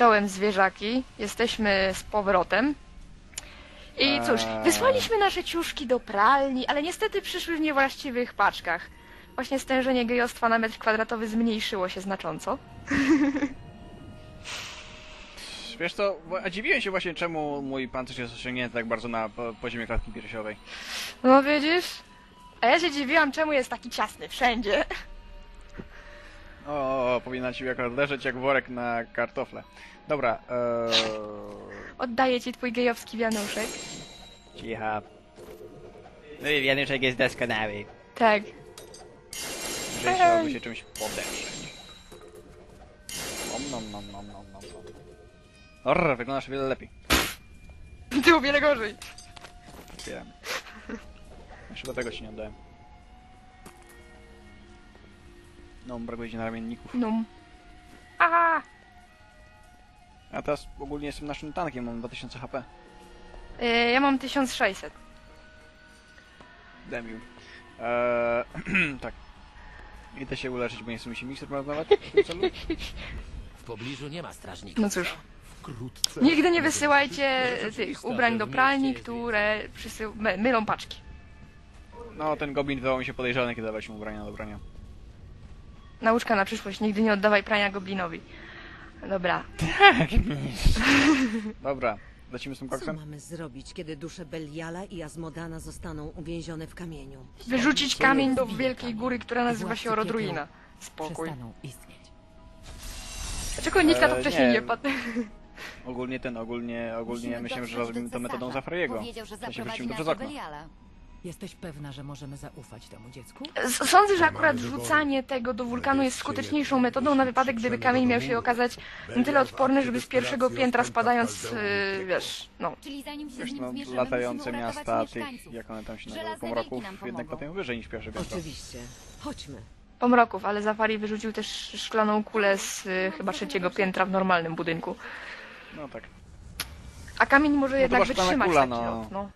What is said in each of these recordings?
Czołem zwierzaki, jesteśmy z powrotem. I cóż, Eee. wysłaliśmy nasze ciuszki do pralni, ale niestety przyszły w niewłaściwych paczkach. Właśnie stężenie gejostwa na metr kwadratowy zmniejszyło się znacząco. Wiesz co, a dziwiłem się właśnie czemu mój pancerz jest osiągnięty tak bardzo na po, poziomie klatki piersiowej. No widzisz? A ja się dziwiłam, czemu jest taki ciasny wszędzie. O, o, o powinna ci akurat leżeć jak worek na kartofle. Dobra, eee... Oddaję ci twój gejowski wianuszek. Cicha. No i wianuszek jest doskonały. Tak. Że chciałby się czymś podeprzeć. Nom nom nom nom nom nom nom. Orr, wyglądasz o wiele lepiej. Ty o wiele gorzej. Wiem. Jeszcze do tego ci nie oddałem. No, brakuje ci na ramienników. No. Aha! A teraz ogólnie jestem naszym tankiem, mam 2000 HP. Y, ja mam 1600. Demiu. Eee, tak. Idę się uleczyć, bo nie chcę mi się mikser marnować w tym celu. W pobliżu nie ma strażników. No cóż. Wkrótce. Nigdy nie wysyłajcie tych ubrań do pralni, które przysył... mylą paczki. No, ten goblin wydawał mi się podejrzany, kiedy dawać mu ubrania do brania. Nauczka na przyszłość, nigdy nie oddawaj prania goblinowi. Dobra. Dobra, lecimy z tym Co koksem? mamy zrobić, kiedy dusze Beliala i Azmodana zostaną uwięzione w kamieniu? Wyrzucić kamień do wielkiej góry, która nazywa się Orodruina. Spokój. Przestaną istnieć. Dlaczego nikt na to Eee, wcześniej nie. nie padł? Ogólnie ten, ogólnie, ogólnie myślałem, że zrobimy to metodą. Zafrajego. Powiedział, że W sensie zaprowadzi wrócimy nas przez do okno. Beliala. Jesteś pewna, że możemy zaufać temu dziecku? S- Sądzę, że akurat wrzucanie tego do wulkanu jest skuteczniejszą metodą na wypadek, gdyby kamień miał się okazać na tyle odporny, żeby z pierwszego piętra spadając, yy, wiesz, no. Czyli zanim się Wiesz, nim no, zmierzymy, latające musimy uratować miasta, tych, mieszkańców. jak one tam się nazywają, Żelazne pomroków, wilki nam jednak pomogą. latają wyżej niż pierwsze piętro. Oczywiście. Chodźmy. Pomroków, ale Zafari wyrzucił też szklaną kulę z y, chyba trzeciego piętra w normalnym budynku. No tak. A kamień może to jednak była szklana wytrzymać kula, taki no. lot, no.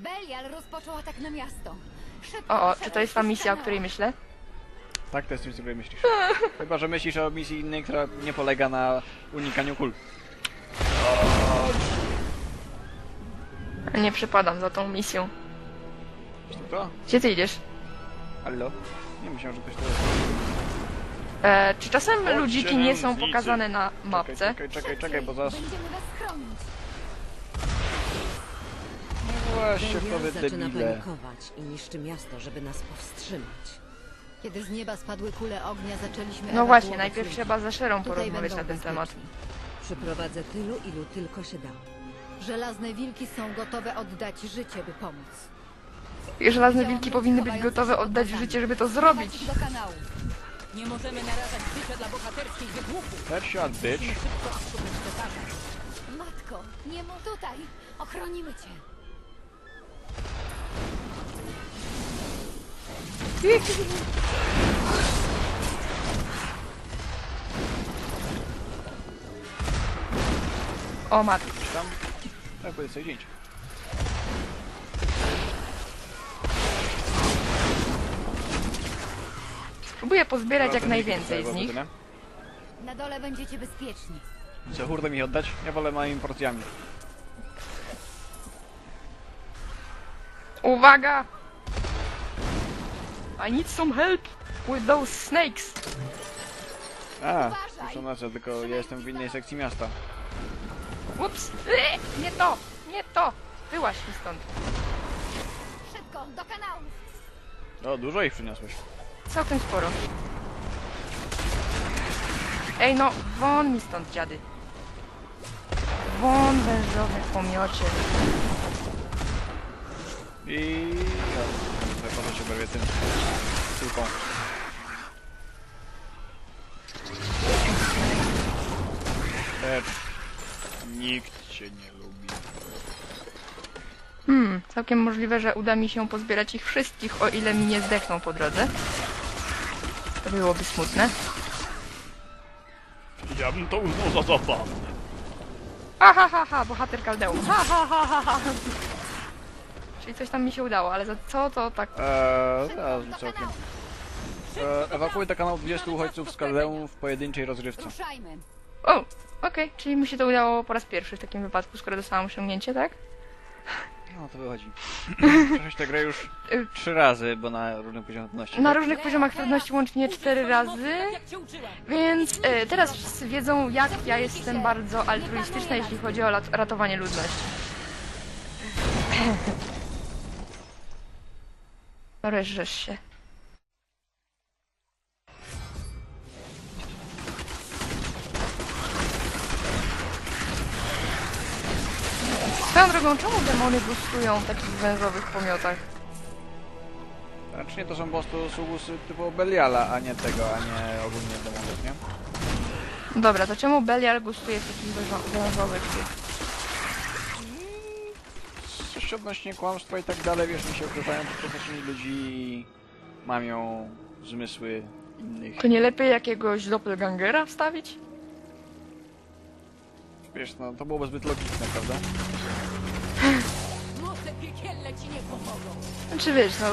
Belial rozpoczął atak na miasto. Szybko, O, o, czy to jest ta misja, o której myślę? Tak, to jest coś, co sobie myślisz. Chyba, że myślisz o misji innej, która nie polega na unikaniu kul. Nie przypadam za tą misją. Czy to? Gdzie ty idziesz? Hallo? Nie myślałem, że ktoś to jest. E, czy czasem ludziki nie są pokazane na Czekaj, mapce? czekaj, czekaj, czekaj, bo zaraz... Będziemy was chronić. No właśnie, powiedz zaczyna debile. panikować i niszczy miasto, żeby nas powstrzymać. Kiedy z nieba spadły kule ognia, zaczęliśmy No właśnie, ewakuować najpierw ludzi. trzeba ze Szerą Tutaj porozmawiać na ten temat. Przyprowadzę tylu, ilu tylko się da. Żelazne wilki są gotowe oddać życie, by pomóc. I żelazne wilki powinny być gotowe oddać życie, żeby to zrobić. Prowadź do kanału. Nie możemy narażać życia dla bohaterskich wybuchów. Headshot, bitch. Szybko odszukać cesarza. Matko, nie mów tutaj. Ochronimy cię. O matko. Tam? Tak, powiedz sobie zdjęcie. Spróbuję pozbierać jak najwięcej z nich. Na dole będziecie bezpieczni. Co, hurdę mi oddać? Ja wolę małymi porcjami. Uwaga! I need some help with those snakes. A, Uważaj! proszę nas, ja tylko ja jestem w innej sekcji miasta. Ups! Eee, Nie to! Nie to! Wyłaź mi stąd. Szybko, do kanału. O, dużo ich przyniosłeś. Całkiem sporo. Ej no, won mi stąd dziady. Won wężowy pomiocie. I... Co się berwie tym... Tylko. Lecz... Nikt cię nie lubi. Hmm, całkiem możliwe, że uda mi się pozbierać ich wszystkich, o ile mi nie zdechną po drodze. To byłoby smutne. Ja bym to uznał za zabawne. Ha ha ha ha, bohater kaldeum. Ha ha ha ha ha. Czyli coś tam mi się udało, ale za co to tak... Eee, do całkiem. kanału. E, ewakuuj do kanału 20 uchodźców z Kaldeum w pojedynczej rozgrywce. Ruszajmy. O, okej, czyli mi się to udało po raz pierwszy w takim wypadku, skoro dostałam osiągnięcie, tak? No to wychodzi. Przeszedł tę grę już Y, trzy razy, bo na różnych poziomach trudności. Na różnych poziomach trudności łącznie cztery razy, jak cię uczyłam. więc e, teraz wszyscy wiedzą, jak ja jestem bardzo altruistyczna, jeśli chodzi o lat- ratowanie ludności. Reżesz się. Swoją drogą, czemu demony gustują w takich wężowych pomiotach? Raczej to są po prostu subusy typu Beliala, a nie tego, a nie ogólnie demonów, nie? Dobra, to czemu Belial gustuje w takich wężo- wężowych tych? Coś odnośnie kłamstwa i tak dalej, wiesz, mi się po prostu inni ludzi mają zmysły innych. To nie lepiej jakiegoś doppelgangera wstawić? Wiesz, no to byłoby zbyt logiczne, prawda? Znaczy wiesz, no...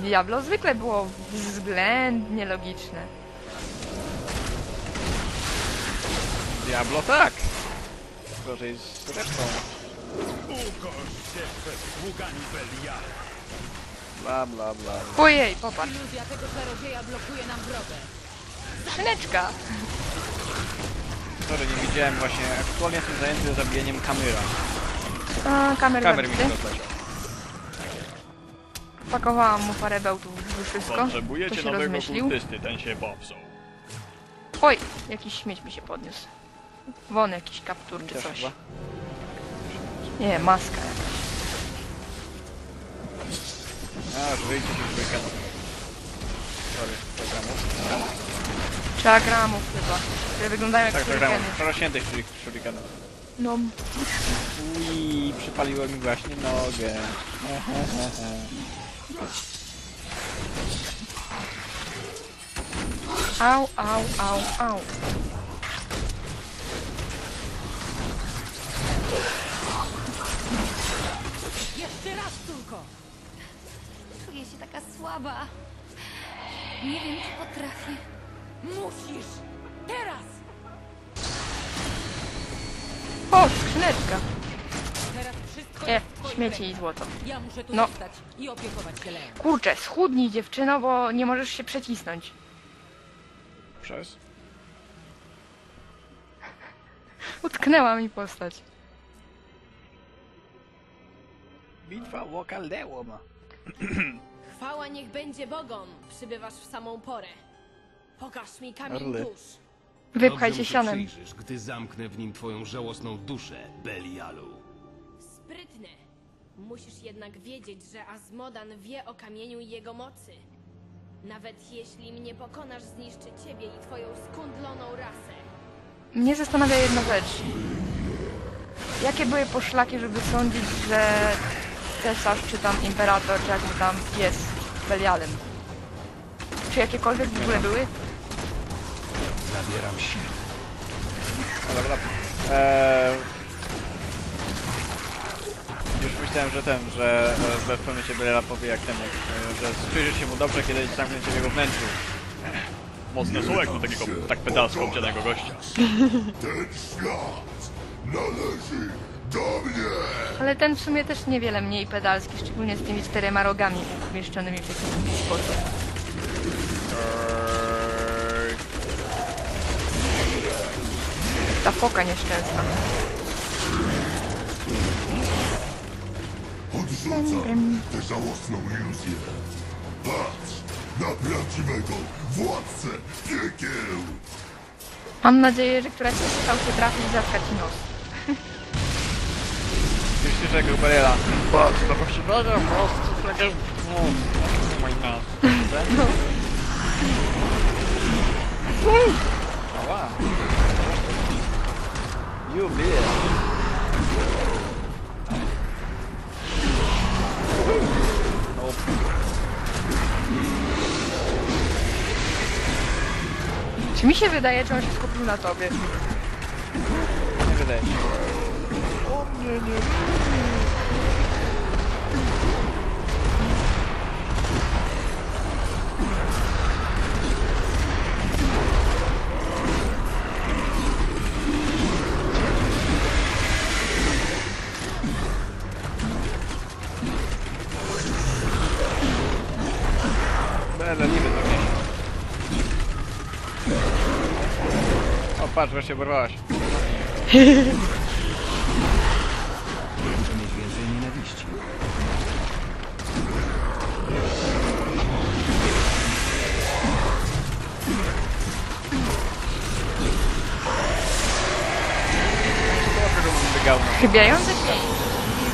Diablo zwykle było względnie logiczne. Diablo tak! Gorzej z resztą. Bla bla bla. Ojej, popatrz. Iluzja tego czarodzieja blokuje nam drogę. Skrzyneczka! Sorry, nie widziałem właśnie. Aktualnie jestem zajęty zabijaniem kamyra. A, kamer Kamer mi się rozleciał. Pakowałam mu parę bełtów w wszystko. To Potrzebujecie się nowego rozmyślił. kultysty, ten się popsuł. Oj, jakiś śmieć mi się podniósł. Won jakiś kaptur czy Też coś. chyba. Nie, maska jakaś. A, że wyjdzie z weekendu. Sorry, programów. Trzeba gramów chyba. Które wyglądają jak Tak, programów. shurikeny. Prorośniętych shurikenów. No, Ui, przypaliło mi właśnie nogę. au, au, au, au. Słaba. Nie wiem, czy potrafię. Musisz. Teraz. O, skrzyneczka. Teraz wszystko E, jest w twoich śmieci i rękach. złoto. Ja muszę tu No. zostać i opiekować się Leą. Kurczę, schudnij dziewczyno, bo nie możesz się przecisnąć. Przez? Utknęła mi postać. Bitwa Łokaldełom. Chwała niech będzie Bogom, przybywasz w samą porę. Pokaż mi kamień Orle. dusz. Wypchaj się sianem. przyjrzysz, gdy zamknę w nim twoją żałosną duszę, Belialu. Sprytny. Musisz jednak wiedzieć, że Azmodan wie o kamieniu i jego mocy. Nawet jeśli mnie pokonasz, zniszczy ciebie i twoją skundloną rasę. Mnie zastanawia jedna rzecz. Jakie były poszlaki, żeby sądzić, że cesarz, czy tam imperator, czy jak mu tam jest Belialem? Czy jakiekolwiek w ogóle były? Zabieram się. No dobra. Eee... Już myślałem, że ten, że e, w pewnym momencie Beliala powie jak temu, e, że przyjrzysz się mu dobrze, kiedy zamknie cię w jego wnętrzu. Mocne są jak na takiego tak pedalsko obcianego gościa. Ale ten w sumie też niewiele mniej pedalski, szczególnie z tymi czterema rogami umieszczonymi w taki sposób. Ta foka nieszczęsna. Odrzucam tę żałosną iluzję. Patrz na prawdziwego władcę piekieł. Mam nadzieję, że któraś z się trafi i zatka ci nos. Już słyszę jak Beliala. Patrz, to właściwego, po prostu jakieś... No, mój nas. Ała. You bitch. Czy mi się wydaje, czy on się skupił na tobie? Nie wydaje się. Patrz, wreszcie porwałaś. Muszę mieć więcej nienawiści. Chybiające pięści.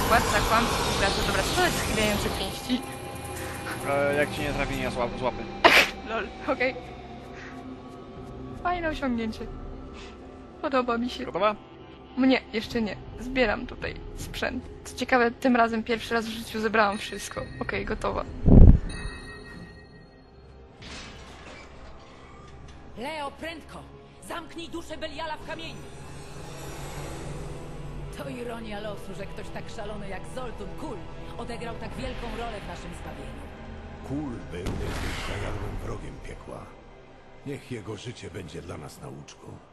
Władca kłamstw współpracy. Dobra, co to jest chybiające pięści? E, jak ci nie trafi, nie złap, złapy. Lol, okej. Fajne osiągnięcie. Podoba mi się. Gotowa? Mnie, jeszcze nie. Zbieram tutaj sprzęt. Co ciekawe, tym razem pierwszy raz w życiu zebrałam wszystko. Okej, gotowa. Leo, prędko! Zamknij duszę Beliala w kamieniu! To ironia losu, że ktoś tak szalony jak Zoltun Kul odegrał tak wielką rolę w naszym zbawieniu. Kul był zajadłym wrogiem piekła. Niech jego życie będzie dla nas nauczką.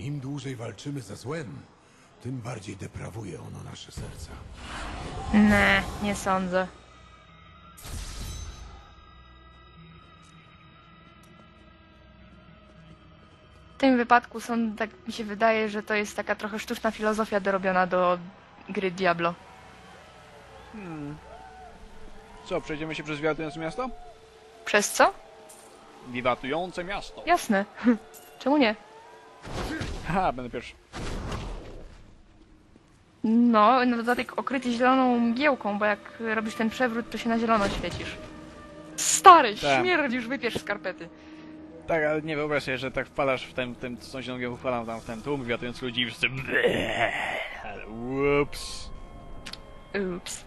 Im dłużej walczymy ze złem, tym bardziej deprawuje ono nasze serca. Nie, nie sądzę. W tym wypadku są, tak mi się wydaje, że to jest taka trochę sztuczna filozofia dorobiona do gry Diablo. Co, przejdziemy się przez wiatujące miasto? Przez co? Wiwatujące miasto. Jasne. Czemu nie? Haha, będę pierwszy. No, na dodatek okryty zieloną mgiełką, bo jak robisz ten przewrót, to się na zielono świecisz. Stary, Tak. śmierdzisz, wypierz skarpety. Tak, ale nie wyobraź sobie, że tak wpadasz w ten, tym, co się wpadam tam w ten tłum wiatujący ludzi i wszyscy Ale ups. Ups.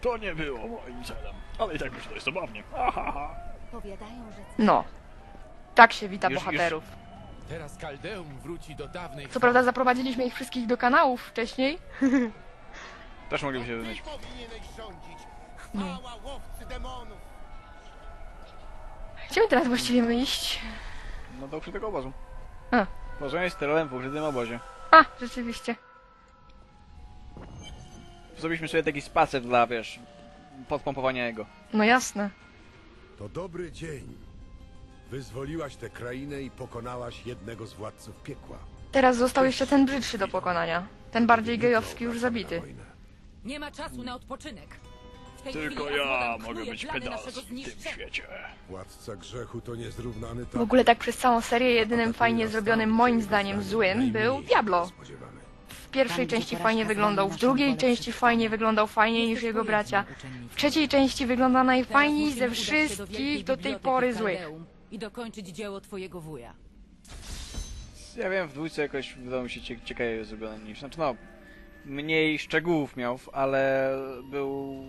To nie było moim celem. Ale i tak że to jest zabawnie. Ahaha. Powiadają, że No. Tak się wita Już- bohaterów. Teraz Kaldeum wróci do dawnej Co prawda zaprowadziliśmy ich wszystkich do kanałów wcześniej. Też mogliby się wymyć. Gdzie my teraz właściwie my iść? No do ukrytego obozu. A. Położenie sterolem w ukrytym obozie. A, rzeczywiście. Zrobiliśmy sobie taki spacer dla, wiesz, podpompowania jego. No jasne. To dobry dzień. Wyzwoliłaś tę krainę i pokonałaś jednego z władców piekła. Teraz został jeszcze ten brzydszy do pokonania. Ten bardziej gejowski już zabity. Nie ma czasu na odpoczynek. W tej Tylko chwili ja mogę knuje być plany pedalskim naszego w tym świecie. Władca grzechu to niezrównany W tak. ogóle tak przez całą serię jedynym fajnie zrodbionym moim zdaniem złym był Diablo. W pierwszej części fajnie wyglądał, w drugiej części fajnie wyglądał fajniej niż jego bracia. W trzeciej części wygląda najfajniej ze wszystkich do tej pory złych. I dokończyć dzieło twojego wuja. Ja wiem, w dwójce jakoś wydało mi się cie- ciekawie zrobione niż... Znaczy no, mniej szczegółów miał, ale był...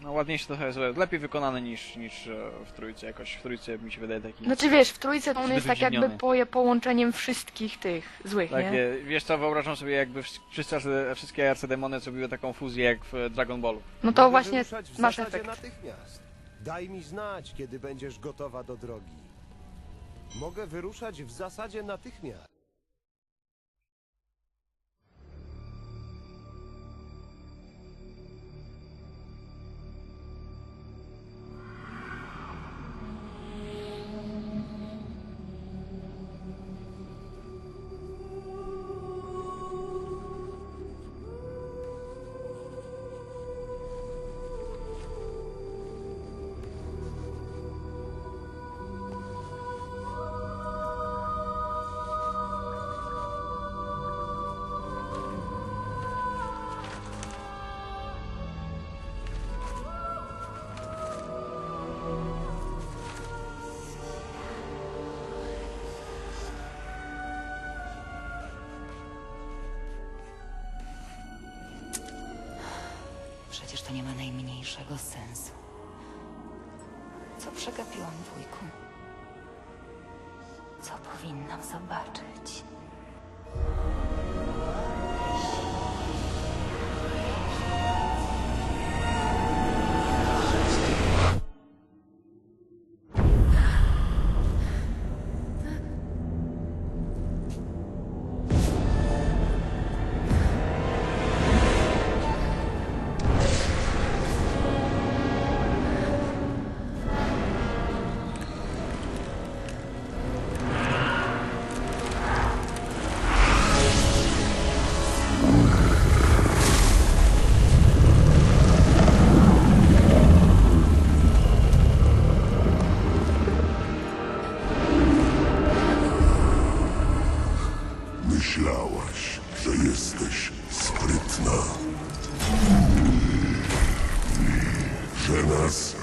No ładniejszy trochę, złe- lepiej wykonany niż, niż e, w trójce jakoś. W trójce mi się wydaje taki... Znaczy wiesz, w trójce to on Zbyt jest tak jakby poje połączeniem wszystkich tych złych, nie? Takie, wiesz co, wyobrażam sobie jakby wsz- wszyscy, arcy- wszystkie arcydemony zrobiły taką fuzję jak w Dragon Ballu. No to Mogę właśnie wyruszać w masz zasadzie efekt. natychmiast. Daj mi znać, kiedy będziesz gotowa do drogi. Mogę wyruszać w zasadzie natychmiast. To nie ma najmniejszego sensu. Co przegapiłam, wujku? Co powinnam zobaczyć?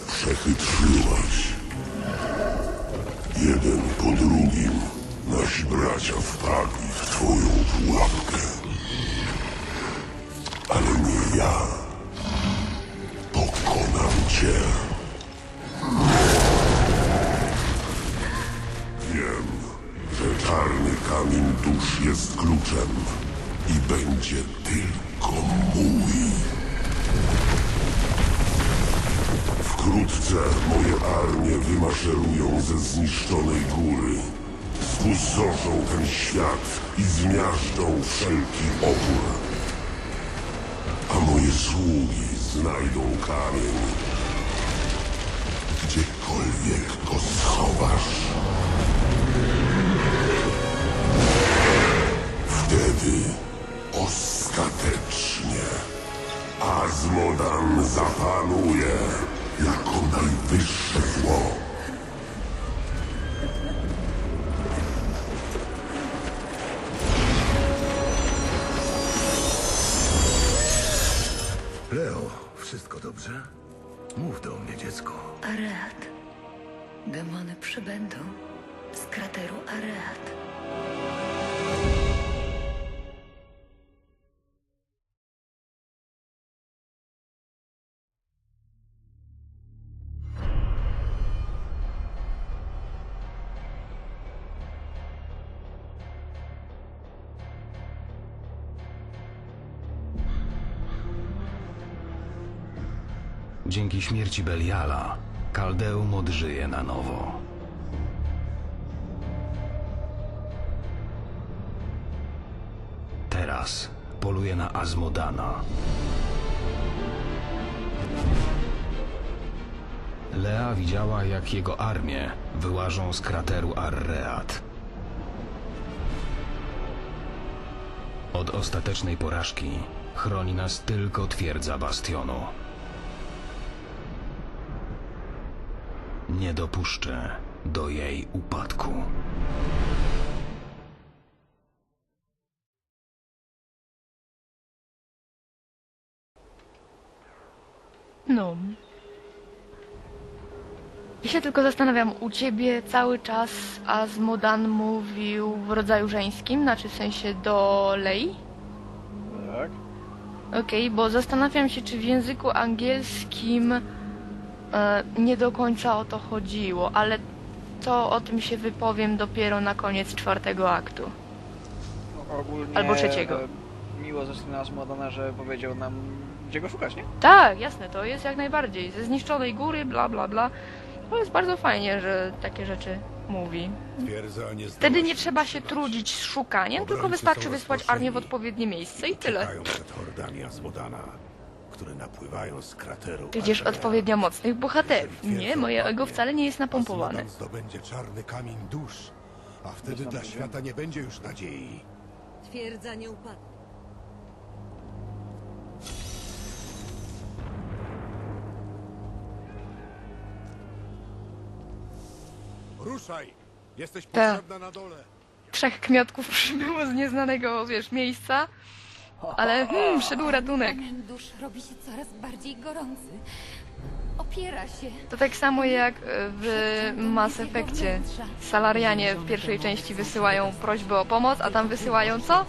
przechytrzyłaś. Jeden po drugim nasi bracia wpadli w twoją pułapkę. Ale nie ja. Pokonam cię. Wiem, że czarny kamień dusz jest kluczem i będzie tylko mój. Wkrótce moje armie wymaszerują ze zniszczonej góry. Spustoszą ten świat i zmiażdżą wszelki opór. A moje sługi znajdą kamień. Gdziekolwiek go schowasz. Wtedy ostatecznie Azmodan zapanuje jako najwyższe zło. Leo, wszystko dobrze? Mów do mnie, dziecko. Areat. Demony przybędą z krateru Areat. Dzięki śmierci Beliala, Kaldeum odżyje na nowo. Teraz poluje na Azmodana. Lea widziała, jak jego armie wyłażą z krateru Arreat. Od ostatecznej porażki chroni nas tylko twierdza bastionu. Nie dopuszczę do jej upadku. No. Ja się tylko zastanawiam, u ciebie cały czas Azmodan mówił w rodzaju żeńskim, znaczy w sensie do Lei? Tak. Okej, bo zastanawiam się, czy w języku angielskim nie do końca o to chodziło, ale to o tym się wypowiem dopiero na koniec czwartego aktu. No, ogólnie Albo trzeciego. e, Miło ze strony Asmodana, że powiedział nam, gdzie go szukać, nie? Tak, jasne, to jest jak najbardziej. Ze zniszczonej góry, bla bla bla. To jest bardzo fajnie, że takie rzeczy mówi. Twierdza nie Wtedy nie trzeba się trudzić z szukaniem, tylko wystarczy wysłać armię w odpowiednie miejsce i tyle. Które napływają z krateru. Arreat. odpowiednio mocnych bohaterów. Nie, moje ego wcale nie jest napompowane. Azmodan zdobędzie czarny kamień dusz, a wtedy dla świata nie będzie już nadziei. Twierdza nie upadła. Ruszaj! Jesteś potrzebna na dole. Trzech kmiotków przybyło z nieznanego, wiesz, miejsca, ale hmm, przybył dusz robi się coraz bardziej gorący. Opiera się. To tak samo jak e, w Mass Effectie. Salarianie w pierwszej części wysyłają prośbę o pomoc, a tam wysyłają co?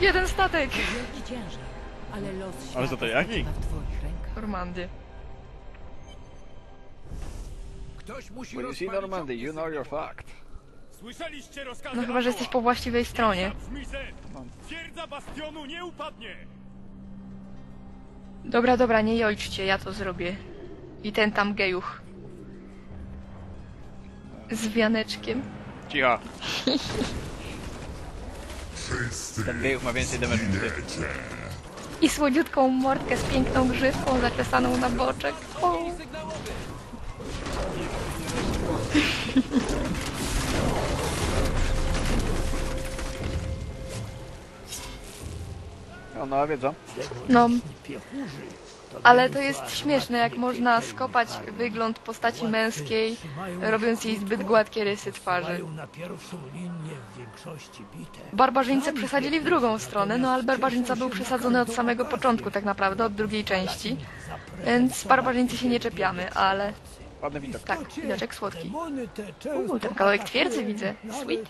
Jeden statek! Ale los Ale świata za to jaki? Normandy. Ktoś musi When you see Normandy, you know you're fucked. Słyszeliście rozkazy No chyba, że jesteś po właściwej stronie. Twierdza bastionu nie upadnie! Dobra, dobra, nie jojczcie, ja to zrobię. I ten tam gejuch. Z wianeczkiem. Cicho. Ten gejów ma więcej damage niż ty. I słodziutką mordkę z piękną grzywką zaczesaną na boczek. O. No, no, wiedzą. No. Ale to jest śmieszne, jak można skopać wygląd postaci męskiej, robiąc jej zbyt gładkie rysy twarzy. Barbarzyńcy przesadzili w drugą stronę, no ale barbarzyńca był przesadzony od samego początku tak naprawdę, od drugiej części. Więc barbarzyńcy się nie czepiamy, ale Ładny widok. Tak, widoczek słodki. Demony te często U, ten kawałek twierdzy widzę. Sweet.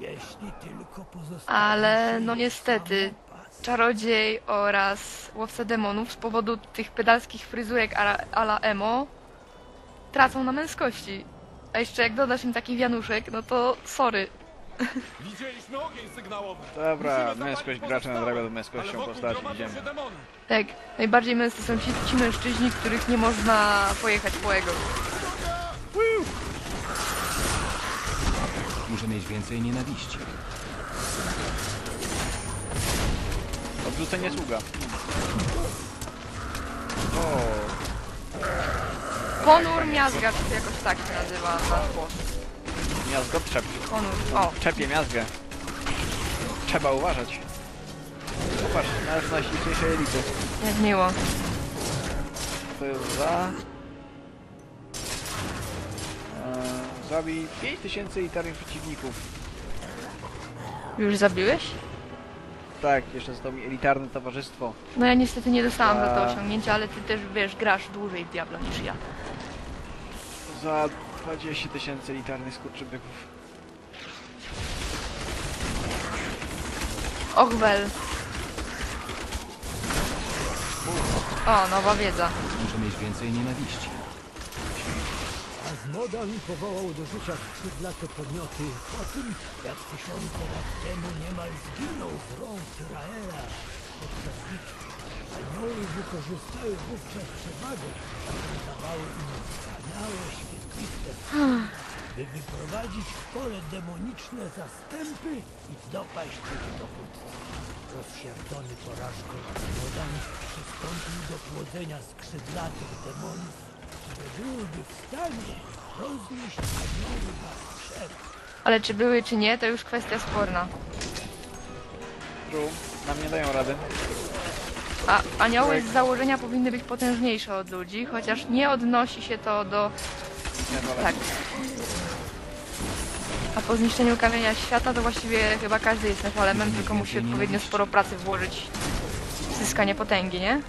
Siebie nawzajem. Jeśli tylko pozostaje Ale no niestety czarodziej oraz łowca demonów z powodu tych pedalskich fryzurek ala, ala emo tracą na męskości. A jeszcze jak dodasz im taki wianuszek, no to sorry. Widzieliśmy ogień sygnałowy. Dobra, męskość gracza nadrabia do męskością postaci, idziemy. Tak, najbardziej męscy są ci, ci mężczyźni, których nie można pojechać po ego. Muszę mieć więcej nienawiści. Odrzucenie sługa. O, Ponur miazga, czy to jakoś tak się nazywa na głos. miazgo trzep. Ponur, o. Czepie miazgę. Trzeba uważać. Popatrz, należy do najśliczniejszej elity. Jak miło. To jest za... Eee, zabij 5000 elitarnych przeciwników. Już zabiłeś? Tak, jeszcze zostało mi elitarne towarzystwo. No ja niestety nie dostałam za to osiągnięcia, ale ty też wiesz, grasz dłużej w Diablo niż ja. Za 20 tysięcy elitarnych skurczybyków. Och wel. O, nowa wiedza. Muszę mieć więcej nienawiści. Azmodan powołał do życia skrzydlate podmioty po tym, jak tysiące lat temu niemal zginął z rąk Tyraela podczas bitwy. Anioły wykorzystały wówczas przewagę, którą dawały im wspaniałe, świetliste by wyprowadzić w pole demoniczne zastępy i dopaść ich dowódców. Rozsierdzony porażką Azmodan przystąpił do płodzenia skrzydlatych demonów, w stanie roznieść. Ale czy były, czy nie, to już kwestia sporna. Tu, nam nie dają rady. A anioły z założenia powinny być potężniejsze od ludzi, chociaż nie odnosi się to do... Tak. A po zniszczeniu kamienia świata to właściwie chyba każdy jest nefalemem, tylko musi odpowiednio sporo pracy włożyć w zyskanie potęgi, nie?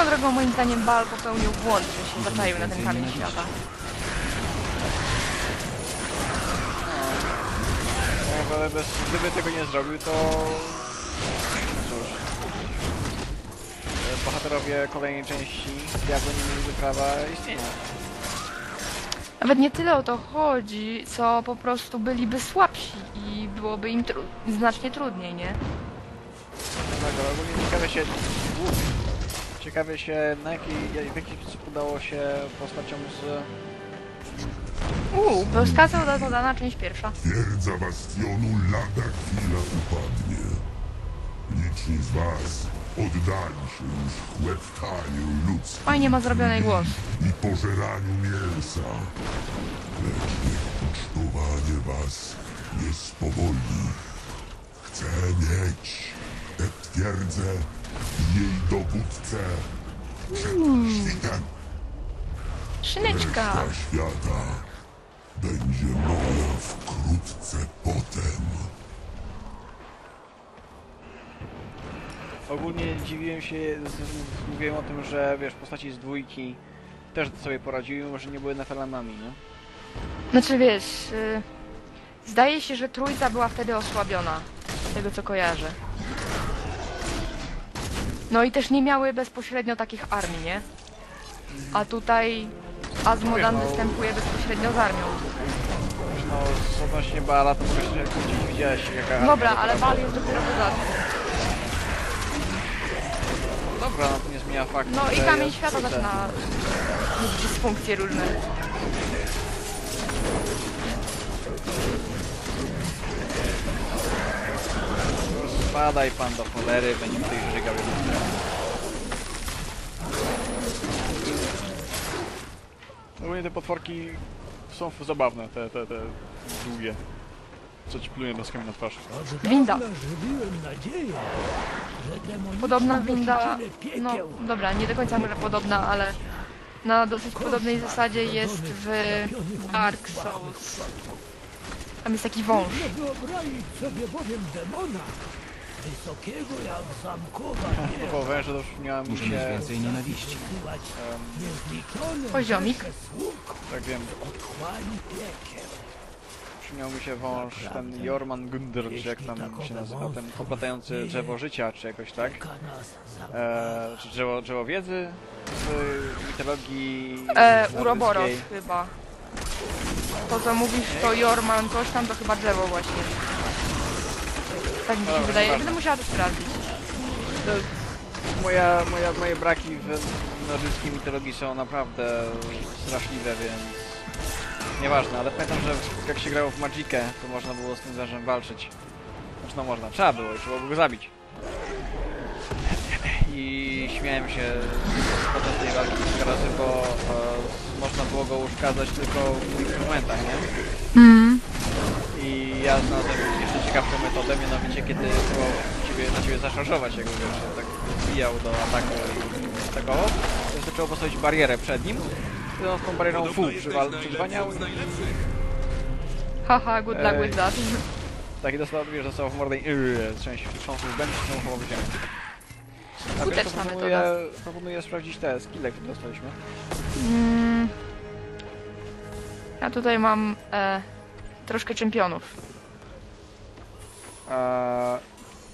Swoją drogą moim zdaniem Baal popełnił błąd, że się zaczaił na ten kamień świata. No, ale bez, gdyby tego nie zrobił, to... Cóż... e, Bohaterowie kolejnej części Diablo nie mieliby prawa istnienia. Nawet nie tyle o to chodzi, co po prostu byliby słabsi i byłoby im tru znacznie trudniej, nie? Dlatego ogólnie ciekawe się... Uff. Ciekawe się, na jaki, jak- w jaki sposób udało się postaciom z... Uuu, do dodana część pierwsza. Twierdza bastionu lada chwila upadnie. Liczni z was oddali się już chłeptaniu ludzkim Fajnie ma zrobiony głos. i pożeraniu mięsa. Lecz niech ucztowanie was nie spowolni. Chcę mieć tę twierdzę jej dowódcę przed świtem. Szyneczka! Reszta świata będzie moja wkrótce potem. Ogólnie dziwiłem się, z- z- mówiłem o tym, że wiesz, postaci z dwójki też sobie poradziły, może nie były nefelamami, nie? Znaczy wiesz, y, zdaje się, że trójca była wtedy osłabiona, z tego co kojarzę. No i też nie miały bezpośrednio takich armii, nie? A tutaj Azmodan Mówię, no. występuje bezpośrednio z armią. No, odnośnie Bala, to mogę się gdzieś widziałeś jaka... Dobra, ale Bal jest dopiero dodatku. Dobra, no to nie zmienia faktu, No i że kamień jest świata ten. zaczyna mieć dysfunkcje różne. Spadaj pan do cholery, będzie tutaj żygał jeden Ogólnie te potworki są zabawne, te, te, te długie. Co ci plują noskami na twarz. Winda. Podobna winda, no dobra, nie do końca może podobna, ale na dosyć podobnej zasadzie jest w Dark Souls. Tam jest taki wąż. Wysokiego jak zamkowa propos węża, to już miałem Muszę się... mieć więcej nienawiści. niezliczone Poziomik. rzesze sług tak wiem, otchłani piekiel. przypomniał mi się wąż, ten Jorman Gunder, czy jak tam się nazywa, ten oplatający drzewo życia, czy jakoś tak. E, czy drzewo, drzewo wiedzy z mitologii E, Uroboros chyba. To co mówisz to Jorman, coś tam to chyba drzewo właśnie. Tak mi się Dobra, wydaje. nieważne. Będę musiała to sprawdzić. To moja, moja, moje braki w nordyckiej mitologii są naprawdę straszliwe, więc nieważne, ale pamiętam, że jak się grało w Magicę, to można było z tym zarzem walczyć. Znaczy no można, trzeba było i trzeba było go zabić. I śmiałem się podczas tej walki kilka razy, bo e, można było go uszkadzać tylko w niektórych momentach, nie? Mm. I ja znalazłem ciekawszą metodę, mianowicie kiedy próbował ciebie, na ciebie zaszarżować, jakby wiesz, tak wbijał do ataku i atakował, to wystarczyło postawić barierę przed nim, wtedy on z tą barierą fu, przywal, przyzwaniał i Haha, good luck with that. tak i dostał, wiesz, dostał w mordę i yy, trząsł w i znowu w ziemię. A wiesz, Skuteczna to proponuję, metoda. proponuję sprawdzić te skille, które dostaliśmy. Mm. Ja tutaj mam e, troszkę czempionów. Eee,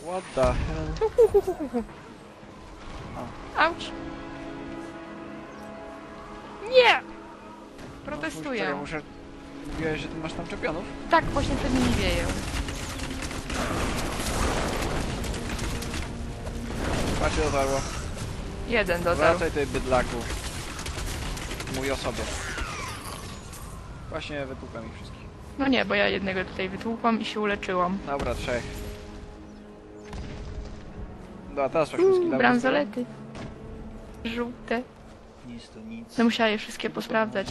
what the hell? Auć. Nie! Protestuję. muszę... Mówiłeś, że ty masz tam czempionów? Tak, właśnie przed nimi wieję. Patrzcie, dotarło. Jeden dotarł. Wracaj ty bydlaku. Mój osobie. Właśnie wytłukłem ich wszystkich. No nie, bo ja jednego tutaj wytłukłam i się uleczyłam. Dobra, trzech. Dobra, teraz sprawdźmy Uuu, skilla. bransolety. Żółte. Nic to nic. No musiała je wszystkie posprawdzać.